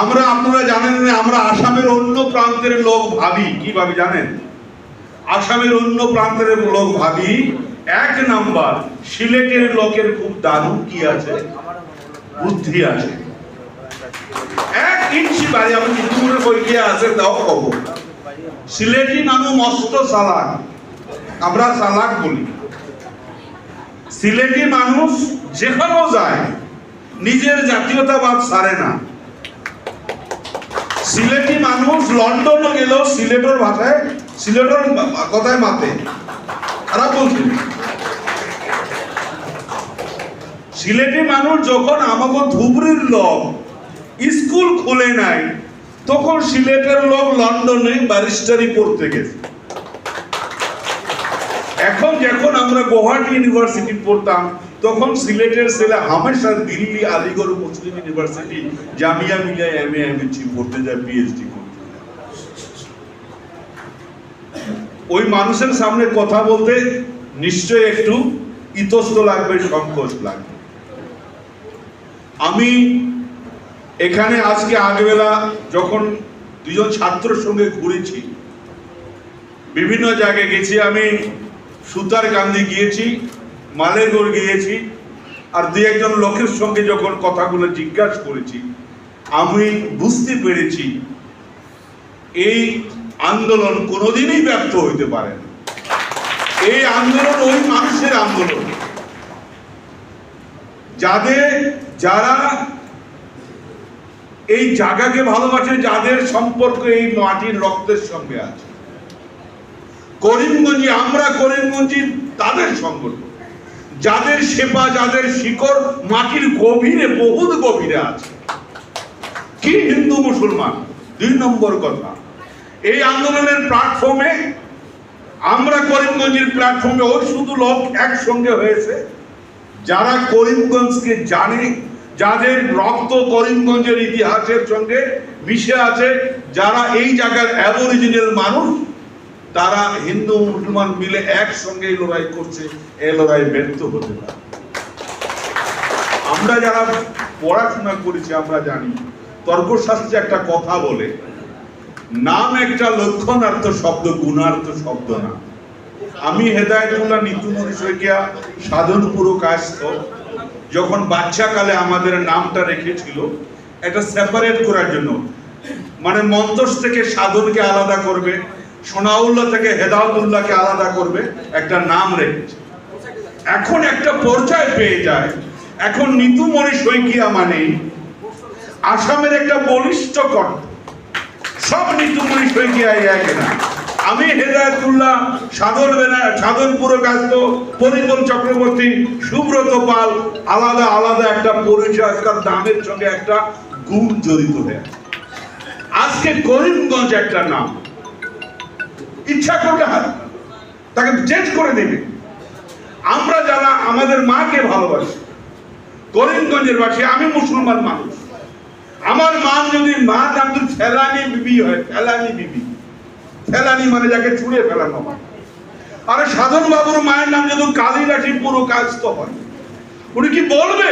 আমরা আপনারা জানেন আমরা আসামের অন্য প্রান্তের লোক ভাবি। কি ভাবি জানেন? আসামের অন্য প্রান্তের লোক ভাবি। এক নাম্বার, সিলেটের লোকের খুব দারুণ কি আছে? বুদ্ধি আছে। এক ইঞ্চি বাড়ি, আমি ইতিমধ্যে বই গিয়ে আছে, তাও কব। সিলেটি মানুষ মস্ত চালাক আমরা চালাক বলি। সিলেটি মানুষ যেখানেও যায়, নিজের জাতীয়তাবাদ ছাড়ে না। সিলেটি মানুষ লন্ডনে গেলেও সিলেটের ভাষায়, সিলেটের কথায় মাতে। খারাপ বলছি। সিলেটি মানুষ যখন আমাকে ধুবড়ির লোক, স্কুল খুলে নাই, তখন সিলেটের লোক লন্ডনে ব্যারিস্টারি পড়তে গেছে। এখন যখন আমরা গুয়াহাটি ইউনিভার্সিটি পড়তাম তখন সিলেটের ছেলে হামেশা Delhi, Aligarh Muslim University, Jamia Millia M A M পড়তে যায় পিএইচডি ওই মানুষের সামনে কথা বলতে নিশ্চয় একটু ইতস্ত লাগবে, সংকোচ লাগবে। আমি এখানে আজকে আগবেলা যখন দুজন ছাত্রের সঙ্গে ঘুরেছি, বিভিন্ন জায়গায় গেছি, আমি সুতার গান্ধী গিয়েছি মালেগড় গিয়েছি আর দু একজন লোকের সঙ্গে যখন কথাগুলো জিজ্ঞাসা করেছি, আমি বুঝতে পেরেছি এই আন্দোলন কোনোদিনই ব্যর্থ হইতে পারে না। এই আন্দোলন ওই মানুষের আন্দোলন। যাদের, যারা এই জায়গাকে ভালোবাসে, যাদের সম্পর্ক এই মাটির রক্তের সঙ্গে আছে। করিমগঞ্জে, আমরা করিমগঞ্জি তাদের সংগঠন যাদের সেবা, যাদের শিকড় মাটির গভীরে বহুত গভীরে আছে। কি হিন্দু মুসলমান? দুই নম্বর কথা। এই আন্দোলনের প্ল্যাটফর্মে আমরা করিমগঞ্জের প্ল্যাটফর্মে ওই শুধু লোক একসঙ্গে হয়েছে। যারা করিমগঞ্জকে জানে, যাদের রক্ত করিমগঞ্জের ইতিহাসের সঙ্গে মিশে আছে, যারা এই জায়গার অ্যাবরিজিনাল মানুষ তারা হিন্দু মুসলমান মিলে একসঙ্গে লড়াই করছে এই লড়াই ব্যর্থ হতে পারে। আমরা যারা পড়াশোনা করেছি, আমরা জানি, তর্কশাস্ত্রে একটা কথা বলে, নাম একটা লক্ষণার্থ শব্দ, গুণার্থ শব্দ না। আমি হেদায়তুল্লাহ নিতুমণি শইকিয়া সাধন পুরো কায়স্থ যখন বাচ্চাকালে আমাদের নামটা রেখেছিল, এটা সেপারেট করার জন্য। মানে মন্তস থেকে সাধনকে আলাদা করবে সোনাউল্লাহ থেকে হেদায়তুল্লাহকে আলাদা করবে, একটা নাম রেখেছে। এখন একটা পর্যায় পেয়ে যায়। এখন নিতুমণি শৈকিয়া মানে আসামের একটা বলিষ্ঠ কণ্ঠ সব নিতুমণি শইকিয়া এক না। আমি হেদায়তুল্লাহ, সাধন সাধন পুরকাস্ত, পরিমল চক্রবর্তী, সুব্রত পাল, আলাদা আলাদা একটা পরিচয়কার নামের সঙ্গে একটা গুণ জড়িত হয়ে আজকে করিমগঞ্জ একটা নাম। ইচ্ছা করলে হাত তাকে চেঞ্জ করে দেবে। আমরা যারা আমাদের মাকে ভালোবাসি, করিমগঞ্জের বাসী, আমি মুসলমান মানুষ। আমার মা যদি মা নাম ফেলানি বিবি হয়, ফেলানি বিবি। ফেলানি মানে যাকে ছুঁড়ে ফেলানো হয়। আরে সাধন বাবুর মায়ের নাম যদি কালীরাশি পুরো কাজ তো হয় উনি কি বলবে?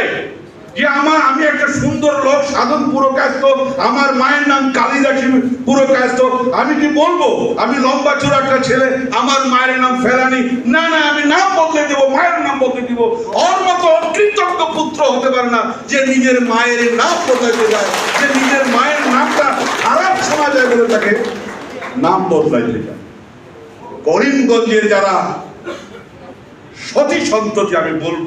যে আমার, আমি একটা সুন্দর লোক, সাধন পুরো কাস্ত আমার মায়ের নাম কালীদাসী পুরো কাস্ত আমি কি বলব? আমি লম্বা চূড়া একটা ছেলে, আমার মায়ের নাম ফেলানি। না না, আমি নাম বদলে দেবো, মায়ের নাম বদলে দিব। ওর মতো অকৃতজ্ঞ পুত্র হতে পারে না যে নিজের মায়ের নাম বদলাইতে যায়, যে নিজের মায়ের নামটা খারাপ যায় বলে তাকে নাম বদলাইতে যায়। করিমগঞ্জের যারা সতী সন্ততি, আমি বলব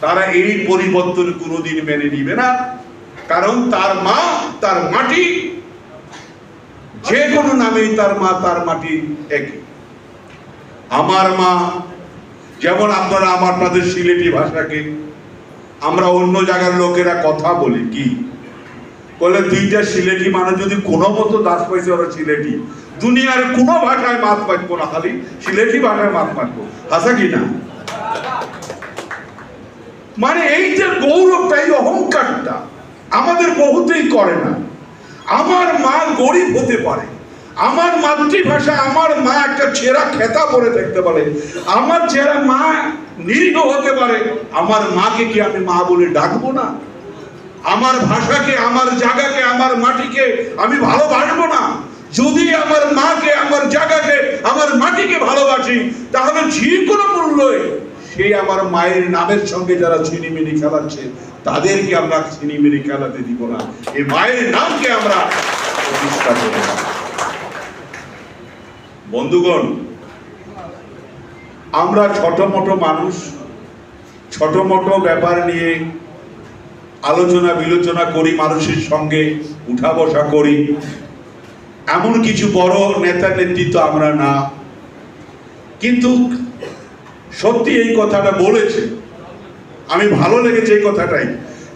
তারা এই পরিবর্তন কোনোদিন মেনে নিবে না। কারণ তার মা, তার মাটি যে কোনো নামেই তার মা, তার মাটি একই। আমার মা, যেমন আপনারা আমার আপনাদের সিলেটি ভাষাকে, আমরা অন্য জায়গার লোকেরা কথা বলি কি? বলে দুইটা সিলেটি মানুষ যদি কোনো মতো দাস পাইছে, ওরা সিলেটি। দুনিয়ার কোনো ভাষায় মাত পাইবো না, খালি সিলেটি ভাষায় মাত পাইবো। হাসা কি না? মানে এই যে গৌরবটা, এই অহংকারটা আমাদের বহুতেই করে না। আমার মা গরিব হতে পারে। আমার মাতৃভাষা, আমার মা একটা ছেঁড়া খেতা পরে থাকতে পারে। আমার ছেঁড়া মা নিরীহ হতে পারে। আমার মাকে কি আমি মা বলে ডাকবো না? আমার ভাষাকে, আমার জায়গাকে, আমার মাটিকে আমি ভালোবাসবো না? যদি আমার মাকে, আমার জায়গাকে, আমার মাটিকে ভালোবাসি, তাহলে যে কোনো মূল্যে সেই আমার মায়ের নামের সঙ্গে যারা ছিনিমিনি খেলাচ্ছে, তাদেরকে আমরা ছিনিমিনি খেলাতে দিব না। এই মায়ের নামকে আমরা প্রতিষ্ঠা করব বন্ধুগণ, আমরা ছোট মোটো মানুষ, ছোট মোটো ব্যাপার নিয়ে আলোচনা বিলোচনা করি, মানুষের সঙ্গে উঠা বসা করি। এমন কিছু বড় নেতা নেতৃত্ব আমরা না। কিন্তু সত্যি এই কথাটা বলেছে। আমি ভালো লেগেছে এই কথাটাই।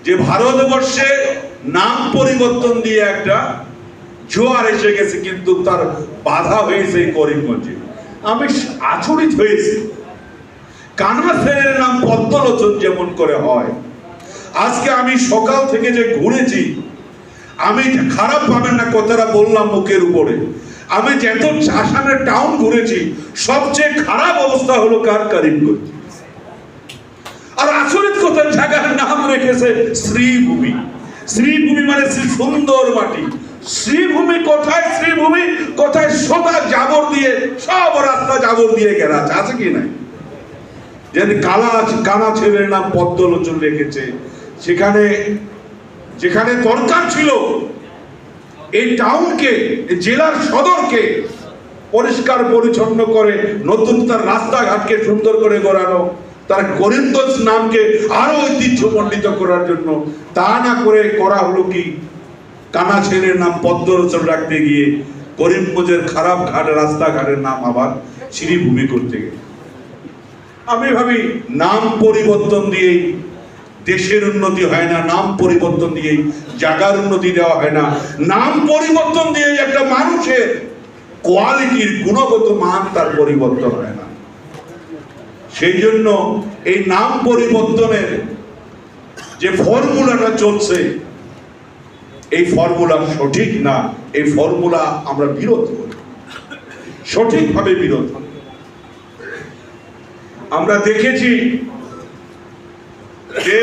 যে ভারতবর্ষে নাম পরিবর্তন দিয়ে একটা জোয়ার এসে গেছে, কিন্তু তার বাধা হয়েছে এই করিমগঞ্জে। আমি আচরিত হয়েছি। কানা সেনের নাম পদ্মলোচন যেমন করে হয়। আজকে আমি সকাল থেকে যে ঘুরেছি, আমি খারাপ পাবেন না কথাটা বললাম মুখের উপরে। আমি যত আসামের টাউন ঘুরেছি, সবচেয়ে খারাপ অবস্থা হলো কার করিমগঞ্জ। আর আসরিত কথা, জায়গার নাম রেখেছে শ্রীভূমি। শ্রীভূমি মানে শ্রী সুন্দর মাটি। শ্রীভূমি কোথায়? শ্রীভূমি কোথায়? সোদা জাবর দিয়ে, সব রাস্তা জাবর দিয়ে ঘেরা আছে আছে কি নাই? যেন কালা কানা ছেলের নাম পদ্মলোচন রেখেছে। সেখানে, যেখানে দরকার ছিল এই টাউনকে জেলার সদরকে পরিষ্কার পরিচ্ছন্ন করে, নতুন তার রাস্তাঘাটকে সুন্দর করে গড়ানো, তার করিমগঞ্জ নামকে আরও ঐতিহ্যমণ্ডিত করার জন্য। তা না করে করা হলো কি? কানা ছেলের নাম পদ্মলোচন রাখতে গিয়ে করিমগঞ্জের খারাপ ঘাট রাস্তাঘাটের নাম আবার শ্রীভূমি করতে গিয়ে আমি ভাবি, নাম পরিবর্তন দিয়েই দেশের উন্নতি হয় না, নাম পরিবর্তন দিয়েই, জায়গার উন্নতি দেওয়া হয় না। নাম পরিবর্তন দিয়ে একটা মানুষের কোয়ালিটির গুণগত মান তার পরিবর্তন হয় না। সেই জন্য এই নাম পরিবর্তনের যে ফর্মুলাটা চলছে, এই ফর্মুলা সঠিক না, এই ফর্মুলা আমরা বিরোধ করি। সঠিকভাবে বিরোধ আমরা দেখেছি যে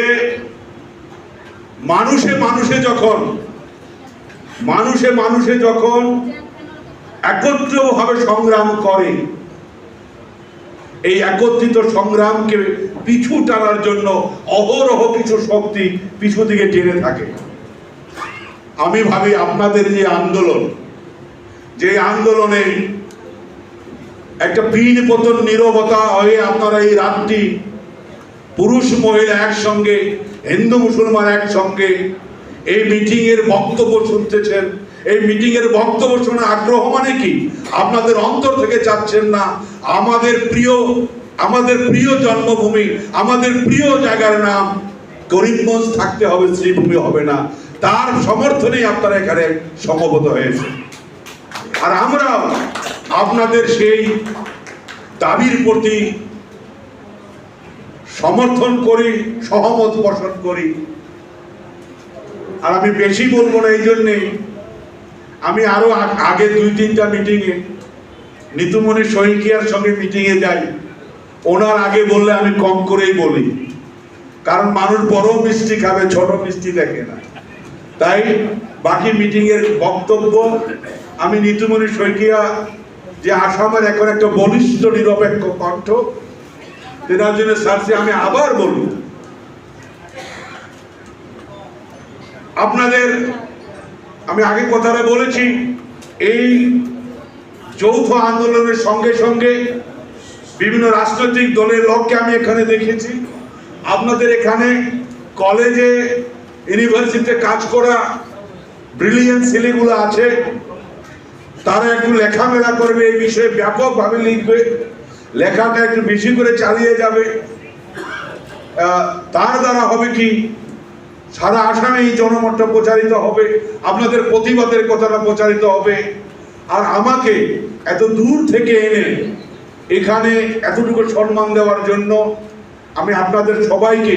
মানুষে মানুষে যখন, মানুষে মানুষে যখন একত্রভাবে সংগ্রাম করে, এই একত্রিত সংগ্রামকে পিছু টানার জন্য অহরহ কিছু শক্তি পিছু দিকে টেনে থাকে। আমি ভাবি আপনাদের যে আন্দোলন, যে আন্দোলনে একটা পিন পতন নীরবতা হয়ে আপনারা এই রাতটি পুরুষ মহিলা একসঙ্গে হিন্দু মুসলমান একসঙ্গে এই মিটিং এর বক্তব্য শুনতেছেন। এই মিটিং এর বক্তব্য শুনে আগ্রহ মানে কি? আপনাদের অন্তর থেকে চাচ্ছেন না, আমাদের প্রিয় আমাদের প্রিয় জন্মভূমি, আমাদের প্রিয় জায়গার নাম করিমগঞ্জ থাকতে হবে, শ্রীভূমি হবে না। তার সমর্থনেই আপনারা এখানে সমবেত হয়েছে আর আমরা আপনাদের সেই দাবির প্রতি সমর্থন করি, সহমত পোষণ করি। আর আমি বেশি বলব না এই জন্যেই, আমি আরও আগে দুই তিনটা মিটিংয়ে নিতুমণি শইকিয়ার সঙ্গে মিটিংয়ে যাই। ওনার আগে বললে আমি কম করেই বলি। কারণ মানুষ বড় মিষ্টি খাবে, ছোট মিষ্টি দেখে না। তাই বাকি মিটিং এর বক্তব্য, আমি নিতুমণি শইকিয়া যে আসামের এখন একটা বলিষ্ঠ নিরপেক্ষ কণ্ঠ তেনার আমি আবার বলব। আপনাদের, আমি আগে কথাটা বলেছি, এই যৌথ আন্দোলনের সঙ্গে সঙ্গে বিভিন্ন রাজনৈতিক দলের লোককে আমি এখানে দেখেছি। আপনাদের এখানে কলেজে, ইউনিভার্সিটিতে কাজ করা ব্রিলিয়েন্ট ছেলেগুলো আছে। তারা একটু লেখামেলা করবে, এই বিষয়ে ব্যাপকভাবে লিখবে। লেখাটা একটু বেশি করে চালিয়ে যাবে। তার দ্বারা হবে কি? সারা আসামে এই জনমতটা প্রচারিত হবে, আপনাদের প্রতিবাদের কথাটা প্রচারিত হবে। আর আমাকে এত দূর থেকে এনে এখানে এতটুকু সম্মান দেওয়ার জন্য আমি আপনাদের সবাইকে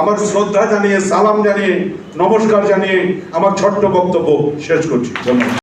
আমার শ্রদ্ধা জানিয়ে, সালাম জানিয়ে, নমস্কার জানিয়ে আমার ছোট্ট বক্তব্য শেষ করছি। ধন্যবাদ।